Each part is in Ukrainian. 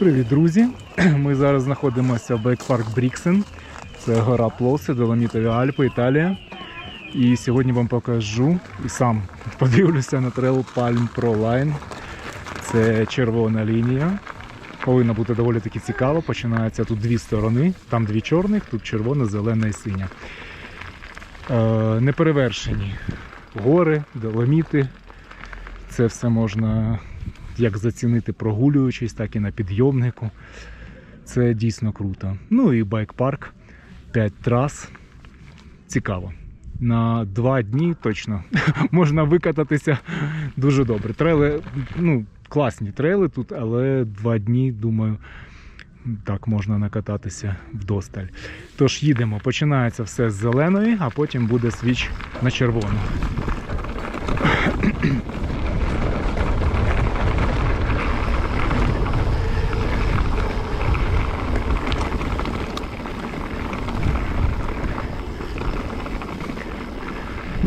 Привіт, друзі! Ми зараз знаходимося в Бейкпарк Бріксен. Це гора Плоси, Доломітові Альпи, Італія. І сьогодні вам покажу і сам подивлюся на трейл Palm Pro Line. Це червона лінія. Повинно бути доволі таки цікаво. Починається тут дві сторони. Там дві чорних, тут червона, зелена і синя. Е, неперевершені гори, доломіти. Це все можна як зацінити прогулюючись, так і на підйомнику. Це дійсно круто. Ну і байк-парк, 5 трас. Цікаво. На два дні точно можна викататися дуже добре. Трейли, ну, класні трейли тут, але два дні, думаю, так можна накататися вдосталь. Тож їдемо. Починається все з зеленої, а потім буде свіч на червону.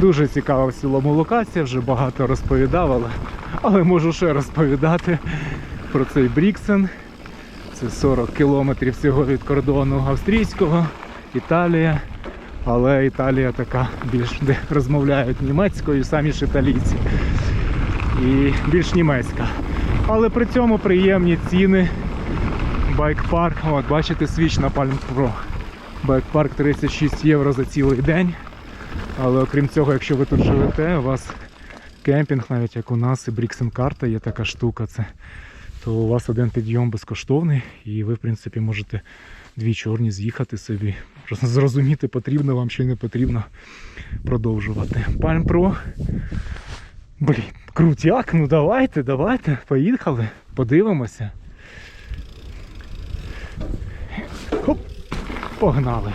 Дуже цікава в цілому локація, вже багато розповідав, але, але можу ще розповідати про цей Бріксен. Це 40 кілометрів всього від кордону австрійського, Італія. Але Італія така більш де розмовляють німецькою, самі ж італійці. І більш німецька. Але при цьому приємні ціни. Байк-парк, от бачите, свіч на Palm Pro. Байк-парк 36 євро за цілий день. Але окрім цього, якщо ви тут живете, у вас кемпінг, навіть як у нас, і Бріксен карта є така штука, це, то у вас один підйом безкоштовний, і ви, в принципі, можете дві чорні з'їхати собі, зрозуміти, потрібно вам чи не потрібно продовжувати. Palm Pro. Блін, крутяк, ну давайте, давайте, поїхали, подивимося. Хоп, погнали.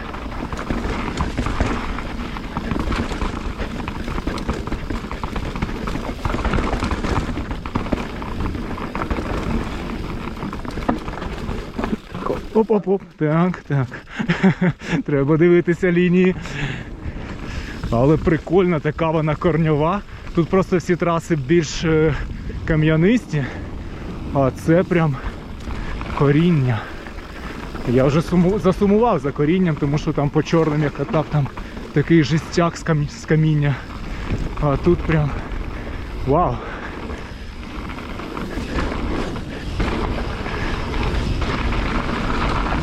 Оп-оп-оп, так, так. Треба дивитися лінії. Але прикольна така вона корньова. Тут просто всі траси більш е, кам'янисті, а це прям коріння. Я вже суму... засумував за корінням, тому що там по чорним я катав там такий жестяк з, кам... з каміння. А тут прям вау!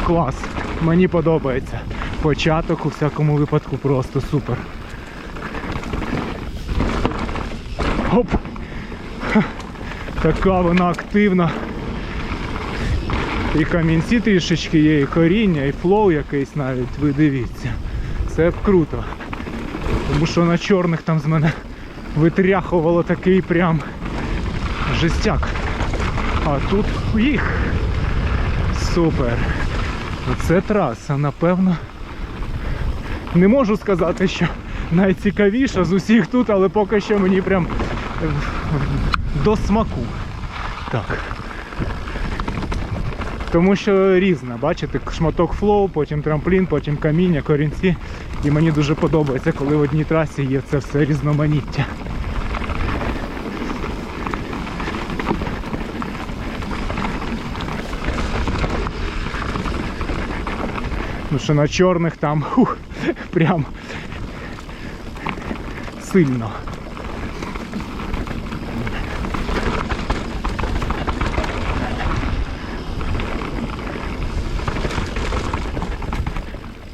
Клас, мені подобається. Початок у всякому випадку просто супер. Оп! Така вона активна. І камінці трішечки є, і коріння, і флоу якийсь навіть, ви дивіться. Це круто. Тому що на чорних там з мене витряхувало такий прям жестяк. А тут їх. Супер. Це траса, напевно. Не можу сказати, що найцікавіша з усіх тут, але поки що мені прям до смаку. Так. Тому що різна, бачите, шматок флоу, потім трамплін, потім каміння, корінці. І мені дуже подобається, коли в одній трасі є це все різноманіття. Ну що на чорних там хух, прям сильно.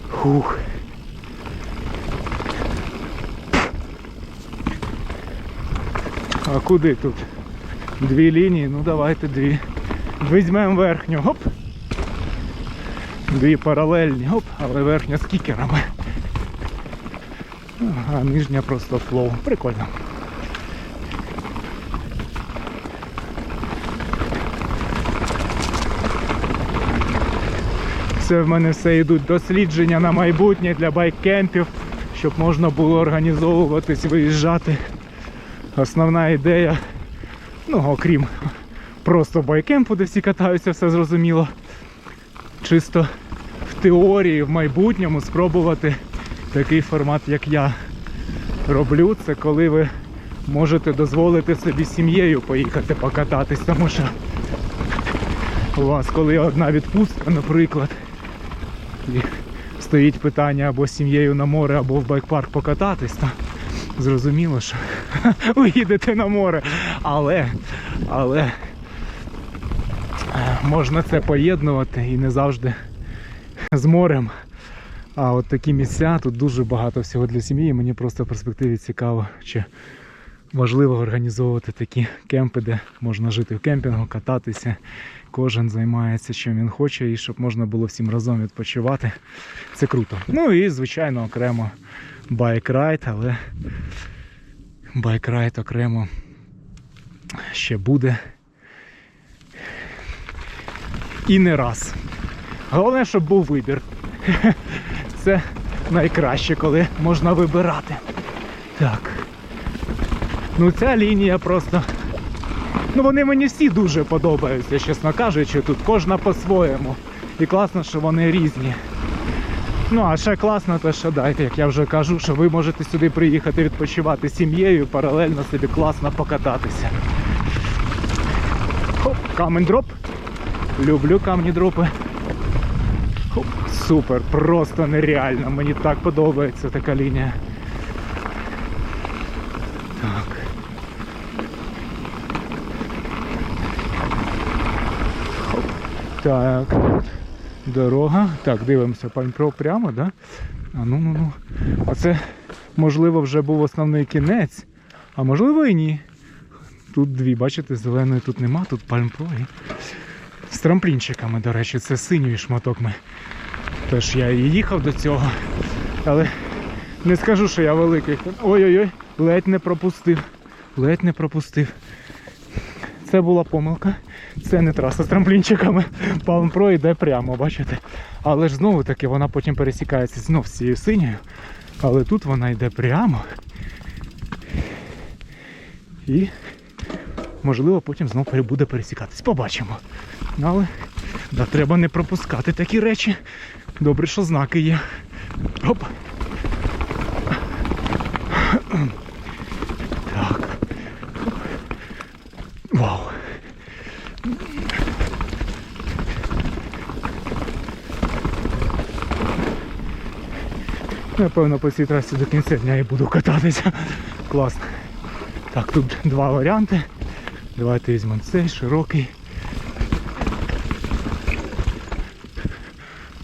Хух. А куди тут? Дві лінії, ну давайте дві. Візьмемо верхню, гоп. Дві паралельні, оп, але верхня з кікерами. А нижня просто флоу. Прикольно. Це в мене все йдуть дослідження на майбутнє для байккемпів, щоб можна було організовуватись, виїжджати. Основна ідея, ну окрім просто байкемпу, де всі катаються, все зрозуміло чисто теорії в майбутньому спробувати такий формат, як я роблю. Це коли ви можете дозволити собі сім'єю поїхати покататись, тому що у вас, коли одна відпустка, наприклад, і стоїть питання або сім'єю на море, або в байк-парк покататись, то зрозуміло, що ви їдете на море. Але, але е, можна це поєднувати і не завжди з морем. А от такі місця, тут дуже багато всього для сім'ї. Мені просто в перспективі цікаво, чи важливо організовувати такі кемпи, де можна жити в кемпінгу, кататися. Кожен займається чим він хоче, і щоб можна було всім разом відпочивати. Це круто. Ну і, звичайно, окремо байк-райд, але байк-райд окремо ще буде. І не раз. Головне, щоб був вибір. Це найкраще, коли можна вибирати. Так. Ну ця лінія просто. Ну вони мені всі дуже подобаються, чесно кажучи, тут кожна по-своєму. І класно, що вони різні. Ну, а ще класно те, що дайте, як я вже кажу, що ви можете сюди приїхати відпочивати сім'єю, паралельно собі класно покататися. Хоп, камень дроп. Люблю камні дропи. Хоп, супер, просто нереально. Мені так подобається така лінія. Так. Хоп. Так, дорога. Так, дивимося, пань про прямо, да? А ну ну ну. А це, можливо, вже був основний кінець, а можливо і ні. Тут дві, бачите, зеленої тут нема, тут пальмпро і з трамплінчиками, до речі, це синій шматок ми. Тож я і їхав до цього. Але не скажу, що я великий. Ой-ой-ой, ледь не пропустив. Ледь не пропустив. Це була помилка. Це не траса з трамплінчиками. Pro йде прямо, бачите? Але ж знову таки вона потім пересікається знов з цією синьою. Але тут вона йде прямо. І можливо потім знов буде пересікатись. Побачимо. Але да, треба не пропускати такі речі. Добре, що знаки є. Оп. Так. Вау. Напевно, по цій трасі до кінця дня і буду кататися. Класно. Так, тут два варіанти. Давайте візьмемо цей широкий.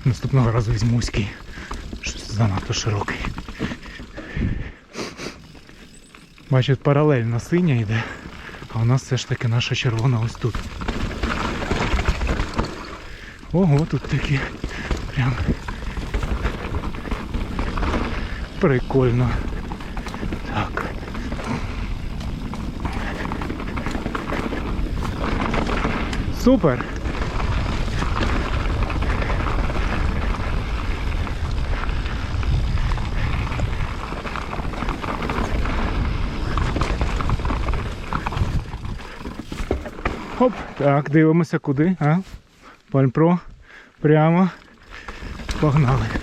Наступного разу візьму вузький. Щось занадто широкий. Бачите, паралельно синя йде, а у нас все ж таки наша червона ось тут. Ого, тут такі прям прикольно. Так. Супер! Хоп, так, дивимося куди, а? Пальпро. Прямо. Погнали.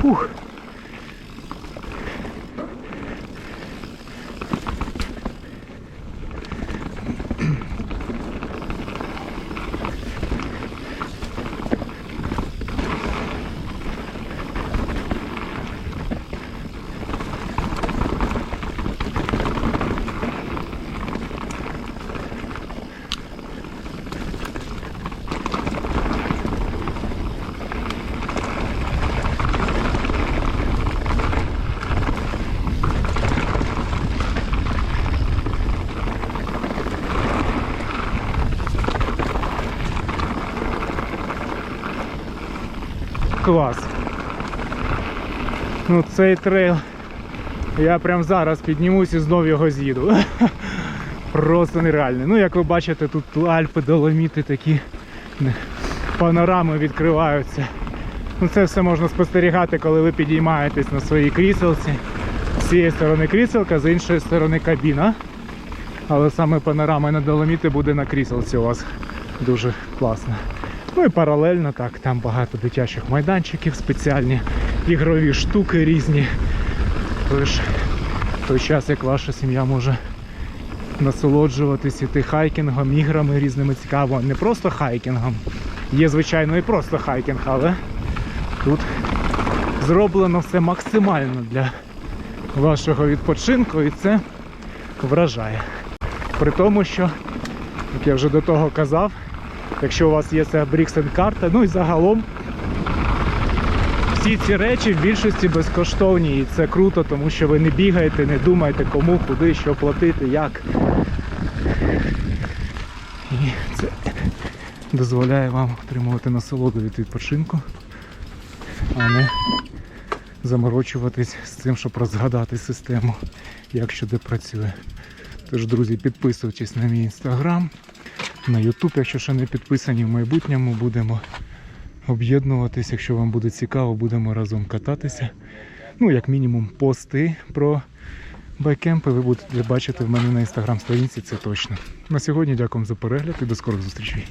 Фух. Клас. Ну цей трейл. Я прям зараз піднімусь і знов його з'їду. Просто нереальний. Ну, як ви бачите, тут Альпи, Доломіти такі панорами відкриваються. Ну, це все можна спостерігати, коли ви підіймаєтесь на своїй кріселці. З цієї сторони кріселка, з іншої сторони кабіна. Але саме панорама на доломіти буде на кріселці у вас дуже класно. Ну і паралельно так, там багато дитячих майданчиків, спеціальні ігрові штуки різні. Тож в той час, як ваша сім'я може насолоджуватись іти хайкінгом, іграми різними цікаво. Не просто хайкінгом. Є, звичайно, і просто хайкінг, але тут зроблено все максимально для вашого відпочинку і це вражає. При тому, що, як я вже до того казав, якщо у вас є ця Бріксен карта, ну і загалом всі ці речі в більшості безкоштовні, і це круто, тому що ви не бігаєте, не думаєте кому, куди, що платити, як. І це дозволяє вам отримувати насолоду від відпочинку, а не заморочуватись з цим, щоб розгадати систему, як що де працює. Тож, друзі, підписуйтесь на мій інстаграм, на Ютуб, якщо ще не підписані, в майбутньому будемо об'єднуватись. Якщо вам буде цікаво, будемо разом кататися. Ну, як мінімум, пости про байкемпи ви будете бачити в мене на інстаграм-сторінці, це точно. На сьогодні дякую за перегляд і до скорих зустрічей.